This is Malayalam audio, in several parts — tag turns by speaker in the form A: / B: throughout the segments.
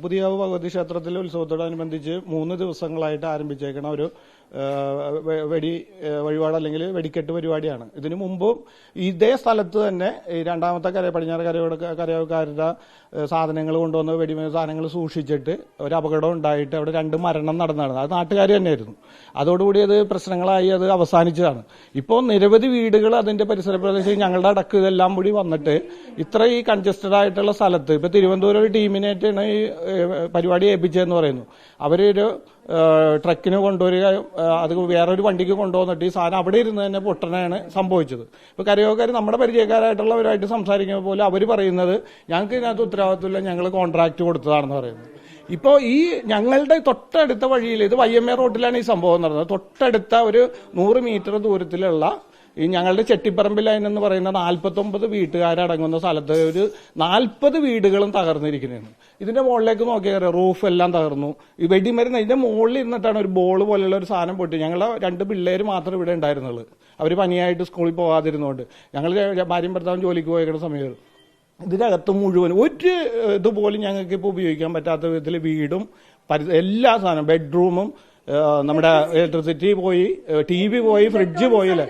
A: പുതിയാവ് ഭഗവതി ക്ഷേത്രത്തിലെ ഉത്സവത്തോടനുബന്ധിച്ച് മൂന്ന് ദിവസങ്ങളായിട്ട് ആരംഭിച്ചേക്കണ ഒരു വെടി വഴിപാട് അല്ലെങ്കിൽ വെടിക്കെട്ട് പരിപാടിയാണ്. ഇതിനു മുമ്പും ഇതേ സ്ഥലത്ത് തന്നെ ഈ രണ്ടാമത്തെ കര പടിഞ്ഞാറ് കരയോട് കരയോക്കാരുടെ സാധനങ്ങൾ കൊണ്ടുവന്ന് വെടി സാധനങ്ങൾ സൂക്ഷിച്ചിട്ട് ഒരു അപകടം ഉണ്ടായിട്ട് അവിടെ രണ്ട് മരണം നടന്നതാണ്. അത് നാട്ടുകാർ തന്നെയായിരുന്നു. അതോടുകൂടി അത് പ്രശ്നങ്ങളായി അത് അവസാനിച്ചതാണ്. ഇപ്പോൾ നിരവധി വീടുകൾ അതിന്റെ പരിസര പ്രദേശം ഞങ്ങളുടെ അടക്ക് ഇതെല്ലാം കൂടി വന്നിട്ട് ഇത്ര ഈ കൺജസ്റ്റഡ് ആയിട്ടുള്ള സ്ഥലത്ത് ഇപ്പൊ തിരുവനന്തപുരം ഒരു ടീമിനായിട്ടാണ് ഈ പരിപാടി ഏൽപ്പിച്ചതെന്ന് പറയുന്നു. അവരൊരു ട്രക്കിന് കൊണ്ടുവരിക അത് വേറൊരു വണ്ടിക്ക് കൊണ്ടുവന്നിട്ട് ഈ സാധനം അവിടെ ഇരുന്ന് തന്നെ പൊട്ടനാണ് സംഭവിച്ചത്. ഇപ്പോൾ കരയോക്കാർ നമ്മുടെ പരിചയക്കാരായിട്ടുള്ളവരായിട്ട് സംസാരിക്കുമ്പോൾ പോലും അവർ പറയുന്നത് ഞങ്ങൾക്ക് ഇതിനകത്ത് ഉത്തരവാദിത്തമില്ല ഞങ്ങൾ കോൺട്രാക്ട് കൊടുത്തതാണെന്ന് പറയുന്നത്. ഇപ്പോൾ ഈ ഞങ്ങളുടെ തൊട്ടടുത്ത വഴിയിൽ ഇത് വൈ എം എ റോഡിലാണ് ഈ സംഭവം നടന്നത്. തൊട്ടടുത്ത ഒരു നൂറ് മീറ്റർ ദൂരത്തിലുള്ള ഈ ഞങ്ങളുടെ ചെട്ടിപ്പറമ്പിൽ ലൈൻ എന്ന് പറയുന്ന നാൽപ്പത്തൊമ്പത് വീട്ടുകാരടങ്ങുന്ന സ്ഥലത്ത് ഒരു നാൽപ്പത് വീടുകളും തകർന്നിരിക്കുന്നതാണ് ഇതിന്റെ മുകളിലേക്ക് നോക്കിയാൽ റൂഫ് എല്ലാം തകർന്നു. ഈ വെടിമരുന്ന് ഇതിന്റെ മുകളിൽ ഇരുന്നിട്ടാണ് ഒരു ബോൾ പോലെയുള്ള ഒരു സാധനം പൊട്ടി. ഞങ്ങളെ രണ്ട് പിള്ളേർ മാത്രം ഇവിടെ ഉണ്ടായിരുന്നുള്ളൂ. അവർ പനിയായിട്ട് സ്കൂളിൽ പോകാതിരുന്നുകൊണ്ട് ഞങ്ങൾ ഭാര്യയും ഭർത്താവും ജോലിക്ക് പോയേക്കുന്ന സമയത്ത് ഇതിനകത്ത് മുഴുവൻ ഒരു ഇതുപോലും ഞങ്ങൾക്ക് ഇപ്പോൾ ഉപയോഗിക്കാൻ പറ്റാത്ത വിധത്തിൽ വീടും പരി- എല്ലാ സാധനവും ബെഡ്റൂമും നമ്മുടെ ഇലക്ട്രിസിറ്റി പോയി ടി വി പോയി ഫ്രിഡ്ജ് പോയില്ലേ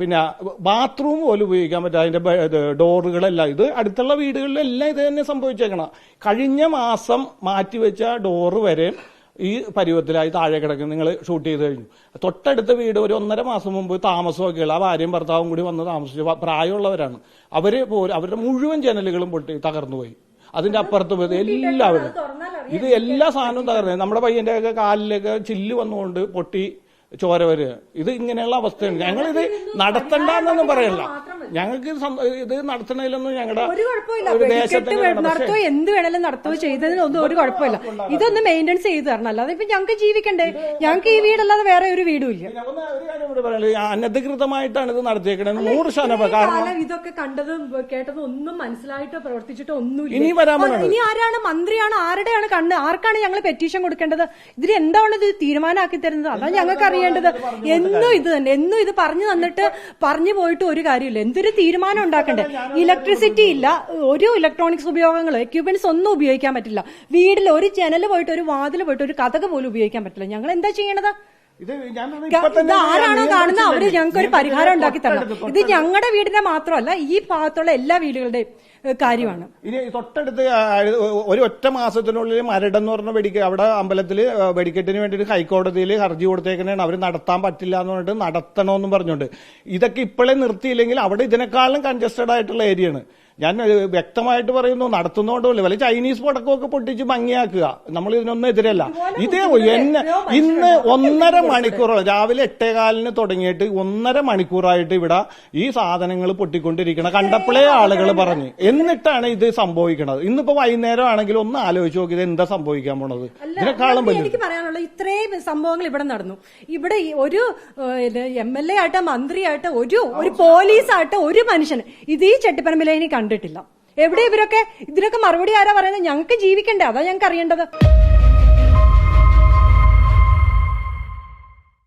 A: പിന്നെ ബാത്റൂം പോലും ഉപയോഗിക്കാൻ പറ്റും അതിന്റെ ഡോറുകളെല്ലാം. ഇത് അടുത്തുള്ള വീടുകളിലെല്ലാം ഇത് തന്നെ സംഭവിച്ചേക്കണം. കഴിഞ്ഞ മാസം മാറ്റിവെച്ച ഡോറ് വരെ ഈ പരുവത്തിലായി താഴെ കിടക്കും നിങ്ങൾ ഷൂട്ട് ചെയ്ത് കഴിഞ്ഞു. തൊട്ടടുത്ത വീട് ഒരു ഒന്നര മാസം മുമ്പ് താമസമൊക്കെയുള്ള ആ ഭാര്യയും ഭർത്താവും കൂടി വന്ന് താമസിച്ചു. പ്രായമുള്ളവരാണ്. അവർ പോലും അവരുടെ മുഴുവൻ ജനലുകളും പൊട്ടി തകർന്നുപോയി. അതിന്റെ അപ്പുറത്ത് പോയത് എല്ലാവരും. ഇത് എല്ലാ സാധനവും തകർന്നു. നമ്മുടെ പയ്യന്റെ ഒക്കെ കാലിലൊക്കെ ചില്ല് വന്നുകൊണ്ട് പൊട്ടി ചോര വരിക. ഇത് ഇങ്ങനെയുള്ള അവസ്ഥയാണ്. ഞങ്ങളിത് നടത്തണ്ടെന്നൊന്നും പറയല്ല ഞങ്ങൾക്ക് ഇത് നടത്തണതിലൊന്നും ഞങ്ങളുടെ
B: ഒരു കുഴപ്പമില്ല. എന്ത് വേണേലും നടത്തുകയോ ചെയ്തതിനൊന്നും ഒരു കുഴപ്പമില്ല. ഇതൊന്ന് മെയിന്റെനൻസ് ചെയ്ത് തരണം. അല്ലാതെ ഇപ്പൊ ഞങ്ങൾക്ക് ജീവിക്കണ്ടേ? ഞങ്ങൾക്ക് ഈ വീടല്ലാതെ വേറെ ഒരു വീടും ഇല്ല.
A: അനധികൃതമായിട്ടാണ് ഇത് നടത്തിയേക്കണത് നൂറ് ശതമാനം കാരണം
B: ഇതൊക്കെ കണ്ടതും കേട്ടതും ഒന്നും മനസ്സിലായിട്ടോ പ്രവർത്തിച്ചിട്ടോ ഒന്നുമില്ല.
A: ഇനി വരാൻ
B: ഇനി ആരാണ് മന്ത്രിയാണ്? ആരുടെയാണ് കണ്ണ്? ആർക്കാണ് ഞങ്ങൾ പെറ്റീഷൻ കൊടുക്കേണ്ടത്? ഇതിൽ എന്താണ് ഇത് തീരുമാനമാക്കി തരുന്നത്? അതാണ് ഞങ്ങൾക്ക് അറിയേണ്ടത് എന്നും ഇത് തന്നെ. എന്നും ഇത് പറഞ്ഞു തന്നിട്ട് പറഞ്ഞു പോയിട്ട് ഒരു കാര്യമില്ല. എന്തൊരു തീരുമാനം ഉണ്ടാക്കണ്ടേ? ഇലക്ട്രിസിറ്റി ഇല്ല. ഒരു ഇലക്ട്രോണിക്സ് ഉപയോഗങ്ങൾ എക്യുപ്മെന്റ്സ് ഒന്നും ഉപയോഗിക്കാൻ പറ്റില്ല. വീട്ടിൽ ഒരു ജനൽ പോയിട്ട് ഒരു വാതിൽ പോയിട്ട് ഒരു കഥക പോലും ഉപയോഗിക്കാൻ പറ്റില്ല. ഞങ്ങൾ എന്താ ചെയ്യണത്?
A: ഇത്
B: ആരാണോ കാണുന്നത്?
A: അവർ
B: ഞങ്ങൾക്ക് ഒരു പരിഹാരം ഉണ്ടാക്കി തരണം. ഇത് ഞങ്ങളുടെ വീടിന്റെ മാത്രമല്ല ഈ ഭാഗത്തുള്ള എല്ലാ വീടുകളുടെയും കാര്യമാണ്.
A: ഇനി തൊട്ടടുത്ത് ഒരു ഒറ്റ മാസത്തിനുള്ളിൽ മരടെന്ന് എന്ന് പറഞ്ഞ വെടിക്ക് അവിടെ അമ്പലത്തിൽ വെടിക്കെട്ടിന് വേണ്ടിയിട്ട് ഹൈക്കോടതിയിൽ ഹർജി കൊടുത്തേക്കുന്നതാണ്. അവർ നടത്താൻ പറ്റില്ല എന്ന് പറഞ്ഞിട്ട് നടത്തണമെന്നും പറഞ്ഞുകൊണ്ട്. ഇതൊക്കെ ഇപ്പോഴേ നിർത്തിയില്ലെങ്കിൽ അവിടെ ഇതിനേക്കാളും കൺജസ്റ്റഡ് ആയിട്ടുള്ള ഏരിയയാണ് ഞാൻ വ്യക്തമായിട്ട് പറയുന്നു നടത്തുന്നോണ്ടല്ലേ വല്ല ചൈനീസ് പടക്കമൊക്കെ പൊട്ടിച്ച് ഭംഗിയാക്കുക. നമ്മൾ ഇതിനൊന്നും എതിരല്ല. ഇത് എന്നെ ഇന്ന് ഒന്നര മണിക്കൂറോളം രാവിലെ എട്ടേകാലിന് തുടങ്ങിയിട്ട് ഒന്നര മണിക്കൂറായിട്ട് ഇവിടെ ഈ സാധനങ്ങൾ പൊട്ടിക്കൊണ്ടിരിക്കണം. കണ്ടപ്പോഴേ ആളുകൾ പറഞ്ഞു. എന്നിട്ടാണ് ഇത് സംഭവിക്കുന്നത് ഇന്നിപ്പോ വൈകുന്നേരം ആണെങ്കിൽ ഒന്ന് ആലോചിച്ച് നോക്കി ഇത് എന്താ സംഭവിക്കാൻ പോണത്. ഇതിനെക്കാളും വലിയ
B: എനിക്ക് പറയാനുള്ള ഇത്രയും സംഭവങ്ങൾ ഇവിടെ നടന്നു. ഇവിടെ ഈ ഒരു എം എൽ എ ആയിട്ട് മന്ത്രിയായിട്ട് ഒരു ഒരു പോലീസായിട്ട് ഒരു മനുഷ്യൻ ഇത് ഈ ചെട്ടിപ്പറമ്പിലെ ഇനി കണ്ടിട്ടില്ല. എവിടെ ഇവരൊക്കെ ഇതിനൊക്കെ മറുപടി ആരാ പറയുന്നത്? ഞങ്ങൾക്ക് ജീവിക്കണ്ടേ? അതാ ഞങ്ങൾക്ക് അറിയേണ്ടത്.